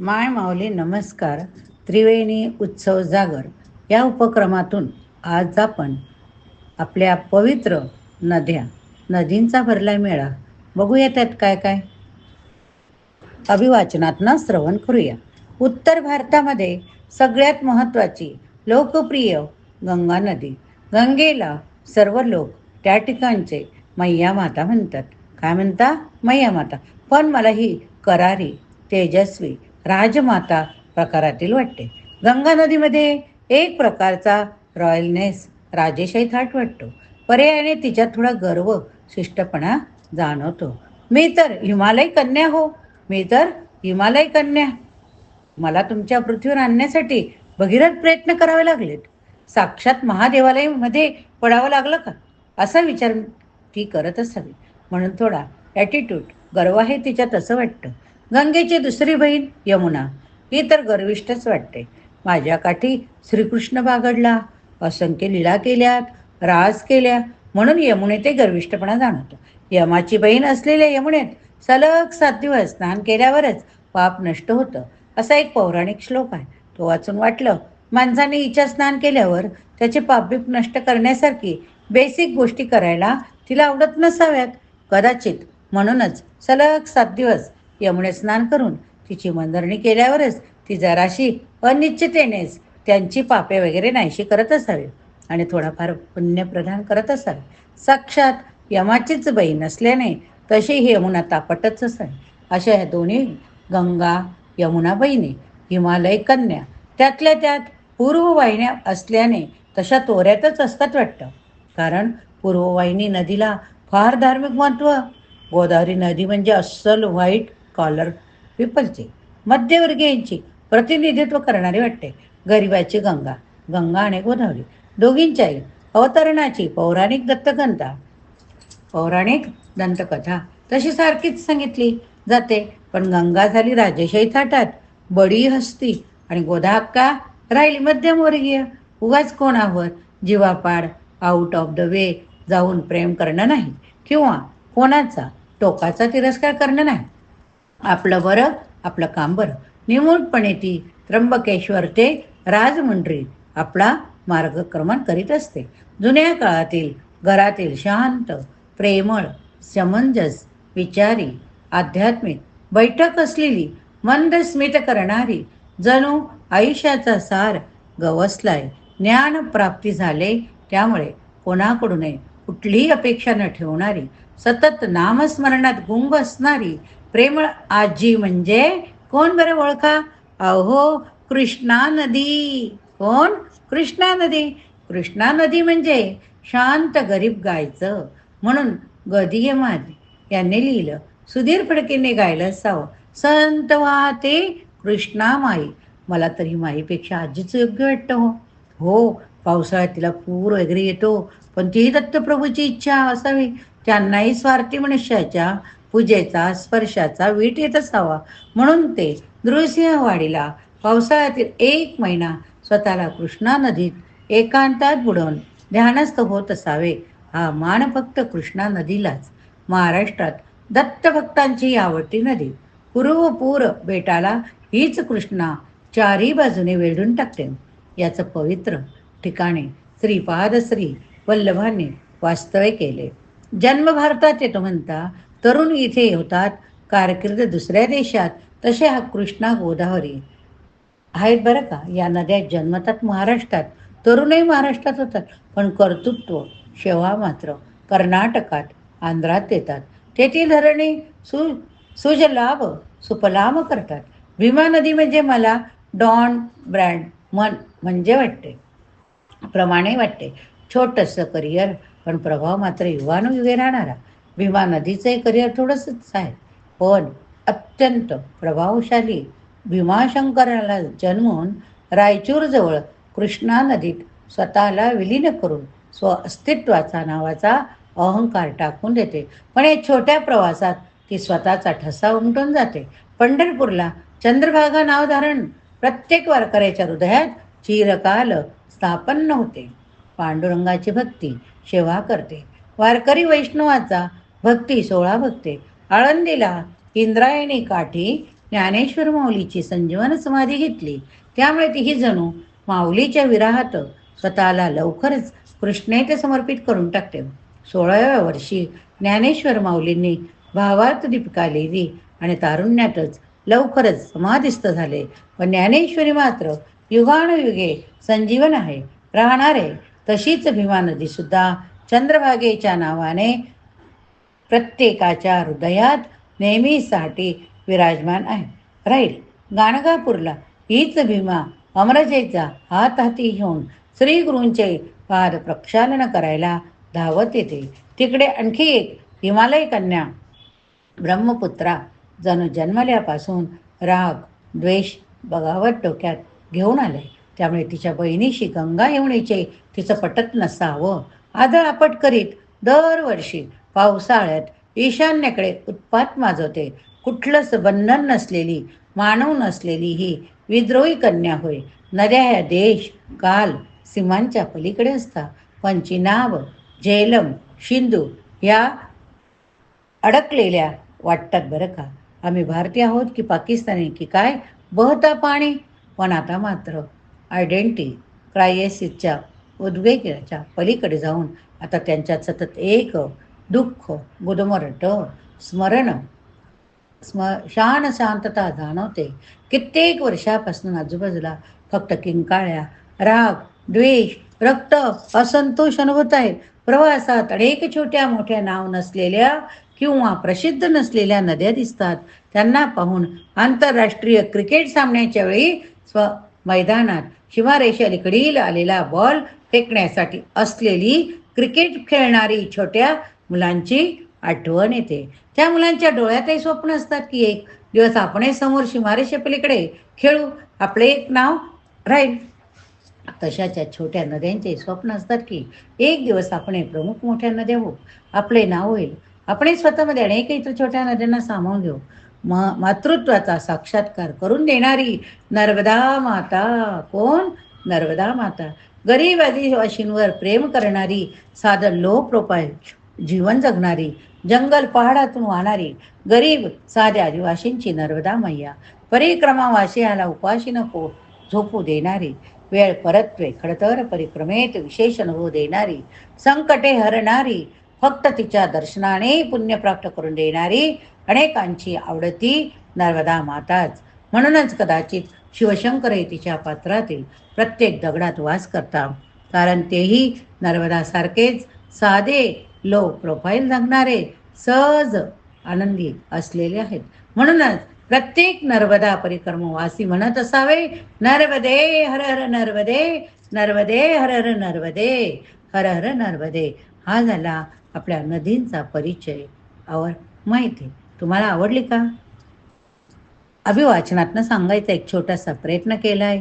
माय माऊली नमस्कार. त्रिवेणी उत्सव जागर. या उपक्रमातून आज आपण आपल्या पवित्र नद्या नदींचा भरला मेळा. बघूया त्यात काय काय? अभिवाचनातनं श्रवण करूया. उत्तर भारतामध्ये सगळ्यात महत्त्वाची लोकप्रिय गंगा नदी. गंगेला सर्व लोक त्या ठिकाणचे मैया माता म्हणतात. काय म्हणता? मैया माता. पण मला ही करारी तेजस्वी राजमाता प्रकारातील वाटते. गंगा नदीमध्ये एक प्रकारचा रॉयलनेस राजेशाही थाट वाटतो. पर्यायाने तिच्यात थोडा गर्व शिष्टपणा जाणवतो. मी तर हिमालय कन्या हो. मी तर हिमालय कन्या. मला तुमच्या पृथ्वीवर आणण्यासाठी भगीरथ प्रयत्न करावे लागलेत. साक्षात महादेवालयमध्ये पडावं लागलं का? असा विचार ती करत असावी. म्हणून थोडा ॲटिट्यूड गर्व आहे तिच्यात असं वाटतं. गंगेची दुसरी बहीण यमुना. ही तर गर्विष्ठच वाटते. माझ्या काठी श्रीकृष्ण बागडला. असंख्य लीला केल्यात राज केल्या म्हणून यमुने ते गर्विष्ठपणा जाणवतो. यमाची बहीण असलेल्या यमुनेत सलग सात दिवस स्नान केल्यावरच पाप नष्ट होतं असा एक पौराणिक श्लोक आहे. तो वाचून वाटलं माणसाने हिच्या स्नान केल्यावर त्याचे पापबीप नष्ट करण्यासारखी बेसिक गोष्टी करायला तिला आवडत नसाव्यात. कदाचित म्हणूनच सलग सात दिवस यमुने स्नान करून तिची मंदरणी केल्यावरच ती जराशी अनिश्चितेनेच त्यांची पापे वगैरे नाहीशी करत असावी आणि थोडाफार पुण्यप्रदान करत असावे. साक्षात यमाचीच बहीण असल्याने तशी ही यमुना तापटच असावी. अशा ह्या दोन्ही गंगा यमुना बहिणी हिमालय कन्या त्यातल्या त्यात पूर्ववाहिन्या असल्याने तशा तोऱ्यातच असतात वाटतं. कारण पूर्ववाहिनी नदीला फार धार्मिक महत्त्व गोदावरी नदी म्हणजे अस्सल व्हाईट कॉलर पीपलची मध्यवर्गीयांची प्रतिनिधित्व करणारी वाटते. गरिबाची गंगा गंगा आणि गोदावरी दोघींच्याही अवतरणाची पौराणिक दत्तकथा. पौराणिक दंतकथा. तशी सारखीच सांगितली जाते पण गंगा झाली राजेशाही थाटात. बडी हस्ती आणि गोदाहक्का राहिली मध्यमवर्गीय उगाच कोणावर जीवापाड आउट ऑफ द वे जाऊन प्रेम करणं नाही किंवा कोणाचा टोकाचा तिरस्कार करणं नाही. आपलं बरं आपलं काम बरं. निमूटपणे ती त्र्यंबकेश्वर ते राजमंड्री आपला मार्गक्रमण करीत असते. जुन्या काळातील घरातील शांत प्रेमळ समंजस विचारी आध्यात्मिक बैठक असलेली मंद स्मित करणारी जणू आयुष्याचा सार गवसलाय. ज्ञान प्राप्ती झाले त्यामुळे कोणाकडूनही कुठलीही अपेक्षा न ठेवणारी सतत नामस्मरणात गुंग असणारी प्रेमळ आजी म्हणजे कोण बरं ओळखा? अहो कृष्णा नदी. कोण? कृष्णा नदी. कृष्णा नदी म्हणजे शांत गरीब गायचं. म्हणून गदिये मादी यांनी लिहिलं. सुधीर फडकेने गायलं असावं संत वाहते कृष्णा माई. मला तरी माईपेक्षा आजीचं योग्य वाटतं हो. हो पावसाळ्यात तिला पूर वगैरे येतो. पण ती दत्तप्रभूची इच्छा असावी. त्यांनाही स्वार्थी मनुष्याच्या पूजेचा स्पर्शाचा वीट येत असावा. म्हणून ते नृसिंहवाडीला पावसाळ्यातील एक महिना स्वतःला कृष्णा नदीत एकांतात बुडवून ध्यानस्थ होत असावे. हा मान फक्त कृष्णा नदीलाच. महाराष्ट्रात दत्तभक्तांची आवडती नदी. पूर्व पूर बेटाला हीच कृष्णा चारही बाजूने वेढून टाकते. याचं पवित्र ठिकाणी श्रीपाद श्री वल्लभाने वास्तव्य केले. जन्म भारतात येतो म्हणता तरुण इथे होतात कारकीर्द दुसऱ्या देशात तसे हा कृष्णा गोदावरी. आहेत बरं का? या नद्या जन्मतात महाराष्ट्रात. तरुणही महाराष्ट्रात होतात पण कर्तृत्व शेवा मात्र कर्नाटकात आंध्रात येतात. तेथील धरणे सु सुजलाभ सुपलाम करतात. भीमा नदी म्हणजे मला डॉन ब्रँड मन म्हणजे वाटते. प्रमाणे वाटते. छोटंसं करिअर पण प्रभाव मात्र युवानुयुगे राहणारा. भीमा नदीचंही करिअर थोडंसंच आहे. पण अत्यंत प्रभावशाली भीमाशंकराला जन्मून रायचूरजवळ कृष्णा नदीत स्वतःला विलीन करून स्व अस्तित्वाचा नावाचा अहंकार टाकून देते. पण या छोट्या प्रवासात ती स्वतःचा ठसा उमटून जाते. पंढरपूरला चंद्रभागा नाव धारण प्रत्येक वारकऱ्याच्या हृदयात चिरकाल स्थापन्न होते. पांडुरंगाची भक्ती सेवा करते. वारकरी वैष्णवाचा भक्ती सोळा भक्ते आळंदीला इंद्रायणी काठी ज्ञानेश्वर माऊलीची संजीवन समाधी घेतली. त्यामुळे ती ही जणू माऊलीच्या विराहात स्वतःला लवकरच कृष्णेत समर्पित करून टाकते. सोळाव्या वर्षी ज्ञानेश्वर माऊलींनी भावार्थ दीपिका लिहिली आणि तारुण्यातच लवकरच समाधिस्थ झाले. पण ज्ञानेश्वरी मात्र युगानुयुगे संजीवन आहे. राहणारे तशीच भीमा नदी सुद्धा चंद्रभागेच्या नावाने प्रत्येकाच्या हृदयात नेहमीसाठी विराजमान आहे. राहील गाणगापूरला हीच भीमा अमरजेचा हात हाती घेऊन श्री गुरूंचे पाद प्रक्षालन करायला धावत येते. तिकडे आणखी एक हिमालय कन्या ब्रह्मपुत्रा जणू जन्मल्यापासून राग द्वेष बगावत डोक्यात घेऊन आले. त्यामुळे तिच्या बहिणीशी गंगा येवणीचे तिचं पटत नसावं. आदळ आपट करीत दरवर्षी पावसाळ्यात ईशान्येकडे उत्पात माजवते. कुठलंच बंधन नसलेली मानव नसलेली ही विद्रोही कन्या होय. नद्या ह्या देश काल सीमांच्या पलीकडे असता. पण चिनाब झेलम शिंदू या अडकलेल्या वाटतात बरं का. आम्ही भारतीय आहोत की पाकिस्तानी की काय? बहता पाणी. पण आता मात्र आयडेंटिटी क्रायसिसच्या उद्वेगाच्या पलीकडे जाऊन आता त्यांच्यात सतत एक दुःख गुदमरट स्मरण स्म शान शांतता जाणवते कित्येक वर्षापासून आजूबाजूला फक्त किंकाळ्या राग द्वेष रक्त असंतोष अनुभवत आहेत प्रवासात अनेक छोट्या मोठ्या नाव नसलेल्या किंवा प्रसिद्ध नसलेल्या नद्या दिसतात त्यांना पाहून आंतरराष्ट्रीय क्रिकेट सामन्याच्या वेळी स्व मैदानात सीमारेषेकडील आलेला बॉल फेकण्यासाठी असलेली क्रिकेट खेळणारी छोट्या मुलांची आठवण येते. त्या मुलांच्या डोळ्यातही स्वप्न असतात की एक दिवस आपणही समोर सीमारेषेपलीकडे खेळू. आपले एक नाव राहील. तशाच्या छोट्या नद्यांचे स्वप्न असतात की एक दिवस आपण प्रमुख मोठ्या नद्या होऊ. आपले नाव होईल. आपण स्वतःमध्ये अनेक इतर छोट्या नद्यांना सामावून घेऊ. म मातृत्वाचा साक्षात्कार करून देणारी नर्मदा माता. कोण? नर्मदा माता. गरीब आदिवासींवर प्रेम करणारी साधं लो प्रोफाईल जीवन जगणारी जंगल पहाडातून वाहणारी गरीब साध्या आदिवासींची नर्मदा मैया. परिक्रमावासियाला उपाशी नको झोपू देणारी. वेळ परत्वे खडतर परिक्रमेत विशेष अनुभव देणारी. संकटे हरणारी फक्त तिच्या दर्शनाने पुण्य प्राप्त करून देणारी अनेकांची आवडती नर्मदा माताच. म्हणूनच कदाचित शिवशंकर तिच्या पात्रातील प्रत्येक दगडात वास करता. कारण तेही नर्मदासारखेच साधे लो प्रोफाईल जगणारे सहज आनंदी असलेले आहेत. म्हणूनच प्रत्येक नर्मदा परिक्रमवासी म्हणत असावे नर्मदे हर हर नर्मदे नर्मदे हर हर नर्मदे हर हर नर्मदे. हा झाला आपल्या नदींचा परिचय. आवर माहिती. तुम्हाला आवडली का? अभिवाचनातनं सांगायचा एक छोटासा प्रयत्न केला आहे